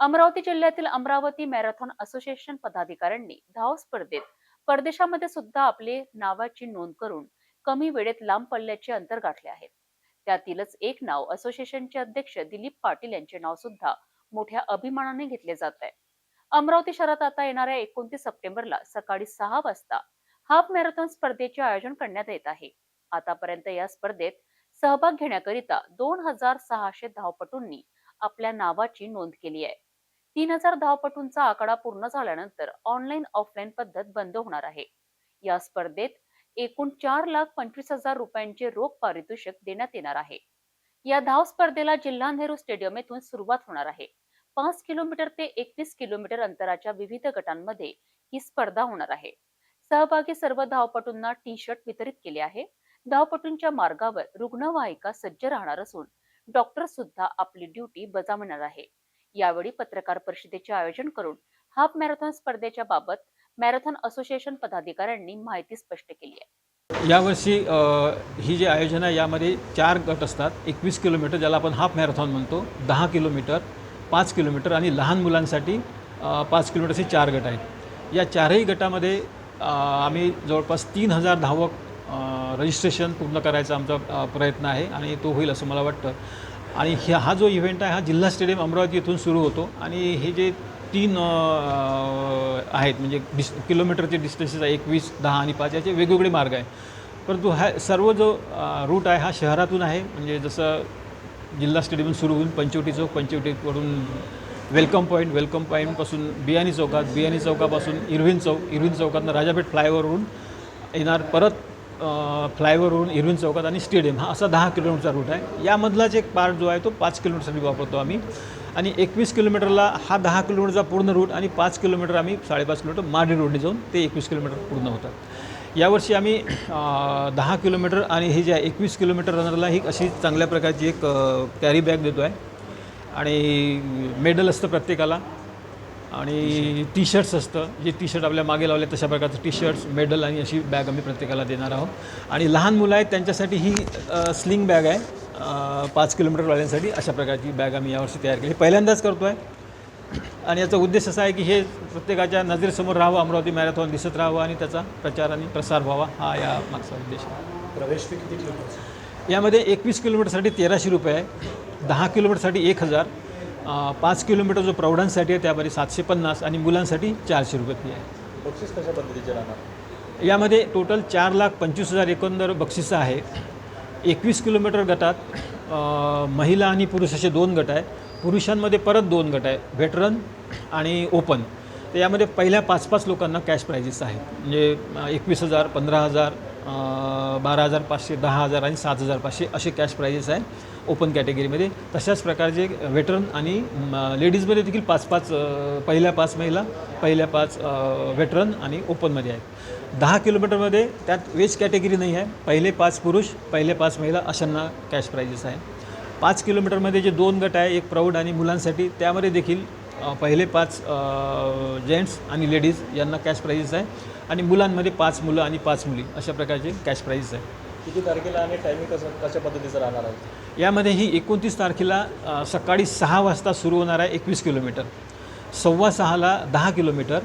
अमरावती जिल्ह्यातील Amravati marathon association पदाधिकाऱ्यांनी धाव स्पर्धेत परदेशामध्ये सुद्धा आपले नावाची नोंद करून कमी वेळेत लांब पल्ल्याचे अंतर गाठले आहेत त्यातीलच एक नाव असोसिएशनचे अध्यक्ष दिलीप पाटील यांचे नाव सुद्धा मोठ्या अभिमानाने घेतले जात आहे. अमरावती शहरात आता येणाऱ्या एकोणतीस सप्टेंबरला सकाळी सहा वाजता हाफ मॅरेथॉन स्पर्धेचे आयोजन करण्यात येत आहे. आतापर्यंत या स्पर्धेत सहभाग घेण्याकरिता दोन हजार सहाशे धावपटूंनी आपल्या नावाची नोंद केली आहे. तीन हजार धावपटूंचा आकडा पूर्ण झाल्यानंतर ऑनलाईन ऑफलाईन पद्धत बंद होणार आहे. या स्पर्धेत एकूण चार लाख पंचवीस हजार रुपयांचे रोख पारितोषिक देण्यात येणार आहे. या धाव स्पर्धेला जिल्हा नेहरू स्टेडियम येथून सुरुवात होणार आहे. पाच किलोमीटर ते एकवीस किलोमीटर अंतराच्या विविध गटांमध्ये ही स्पर्धा होणार आहे. सहभागी सर्व धावपटूंना टी शर्ट वितरित केले आहे. धावपटूंच्या मार्गावर रुग्णवाहिका सज्ज राहणार असून डॉक्टर सुद्धा आपली ड्युटी बजावणार आहे. यावेळी पत्रकार परिषदेचे आयोजन करून हाफ मॅरेथॉन स्पर्धेच्या बाबत मॅरेथॉन असोसिएशन पदाधिकाऱ्यांनी माहिती स्पष्ट केली आहे. यावर्षी ही जी आयोजन आहे यामध्ये चार गट असतात. एकवीस किलोमीटर ज्याला आपण हाफ मॅरेथॉन म्हणतो दहा किलोमीटर पाच किलोमीटर आणि लहान मुलांसाठी पाच किलोमीटरचे चार गट आहेत. या चारही गटामध्ये आम्ही जवळपास तीन हजार धावक रजिस्ट्रेशन पूर्ण करायचा आमचा प्रयत्न आहे आणि तो होईल असं मला वाटतं. आणि ह्या हा जो इव्हेंट आहे हा जिल्हा स्टेडियम अमरावती येथून सुरू होतो. आणि हे जे तीन आहेत म्हणजे डिस किलोमीटरचे डिस्टन्सेस आहे एकवीस दहा आणि पाच याचे वेगवेगळे मार्ग आहे परंतु हा सर्व जो रूट आहे हा शहरातून आहे. म्हणजे जसं जिल्हा स्टेडियम सुरू होऊन पंचवटी चौक पंचवटीकडून वेलकम पॉईंट वेलकम पॉईंटपासून बियाणी चौकात बियाणी चौकापासून इरविन चौक इरविन चौकातनं राजापेठ फ्लायओव्हरवरून येणार परत अ, फ्लायओव्हरवरून इरविन चौकात आणि स्टेडियम हा असा दहा किलोमीटरचा रूट आहे. यामधलाच एक पार्ट जो आहे तो पाच किलोमीटरसाठी वापरतो आम्ही. आणि एकवीस किलोमीटरला हा दहा किलोमीटरचा पूर्ण रूट आणि पाच किलोमीटर आम्ही साडेपाच किलोमीटर मार्डी रोडने जाऊन ते एकवीस किलोमीटर पूर्ण होतात. यावर्षी आम्ही दहा किलोमीटर आणि हे जे आहे एकवीस किलोमीटर रनरला ही अशी चांगल्या प्रकारची एक कॅरी बॅग देतो आहे आणि मेडल असतं प्रत्येकाला. आणि टी शर्ट्स असतं. जे टी शर्ट आपल्या मागे लावले तशा प्रकारचं टी शर्ट्स मेडल आणि अशी बॅग आम्ही प्रत्येकाला देणार आहोत. आणि लहान मुलं आहेत त्यांच्यासाठी ही स्लिंग बॅग आहे. पाच किलोमीटरवाल्यांसाठी अशा प्रकारची बॅग आम्ही यावर्षी तयार केली. पहिल्यांदाच करतो आहे आणि याचा उद्देश असा आहे की हे प्रत्येकाच्या नजरेसमोर राहावं अमरावती मॅरेथॉन दिसत राहावं आणि त्याचा प्रचार आणि प्रसार व्हावा हा या मागचा उद्देश आहे. प्रवेश फी किती ठेवतो यामध्ये एकवीस किलोमीटरसाठी तेराशे रुपये आहे. दहा किलोमीटरसाठी एक हजार. पाच किलोमीटर जो प्रौढांसाठी आहे त्यामध्ये सातशे पन्नास आणि मुलांसाठी चारशे रुपये फी आहे. बक्षीस कशा पद्धतीचे राहणार? यामध्ये टोटल चार लाख पंचवीस हजार एकंदर बक्षिसं आहे. एकवीस किलोमीटर गटात महिला आणि पुरुष असे दोन गट आहे पुरुषांमध्ये परत दोन गट आहे व्हेटरन आणि ओपन तर यामध्ये पहिल्या पाच पाच लोकांना कॅश प्राइजेस आहेत. म्हणजे एकवीस हजार पंधरा हजार बारा हजार पाचशे दहा हजार आणि सात हजार पाचशे असे कॅश प्राइजेस आहे ओपन कॅटेगरीमध्ये तशाच प्रकारचे वेटरन आणि लेडीजमध्ये देखील पाच पाच पहिल्या पाच महिला पहिल्या पाच वेटरन आणि ओपनमध्ये आहेत. दहा किलोमीटरमध्ये त्यात वेज कॅटेगरी नाही आहे. पहिले पाच पुरुष पहिले पाच महिला अशांना कॅश प्राइजेस आहे. पाच किलोमीटरमध्ये जे दोन गट आहे एक प्रौढ आणि मुलांसाठी त्यामध्ये देखील पहिले पाच जेंट्स आणि लेडीज यांना कॅश प्राइजेस आहे. आणि मुलांमध्ये पाच मुलं आणि पाच मुली अशा प्रकारचे कॅश प्राइजेस आहे. किती तारखेला आणि टायमिंग कसं कशा पद्धतीचं राहणार आहे? यामध्ये ही एकोणतीस तारखेला सकाळी सहा वाजता सुरू होणार आहे एकवीस किलोमीटर. सव्वा सहाला दहा किलोमीटर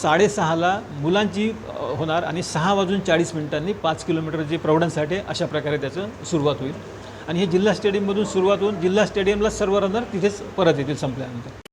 साडेसहाला मुलांची होणार आणि सहा वाजून चाळीस मिनिटांनी पाच किलोमीटर जे प्रौढांसाठी अशा प्रकारे त्याचं सुरुवात होईल. आणि हे जिल्हा स्टेडियममधून सुरुवात होऊन जिल्हा स्टेडियमला सर्व रनर तिथेच परत येतील संपल्यानंतर.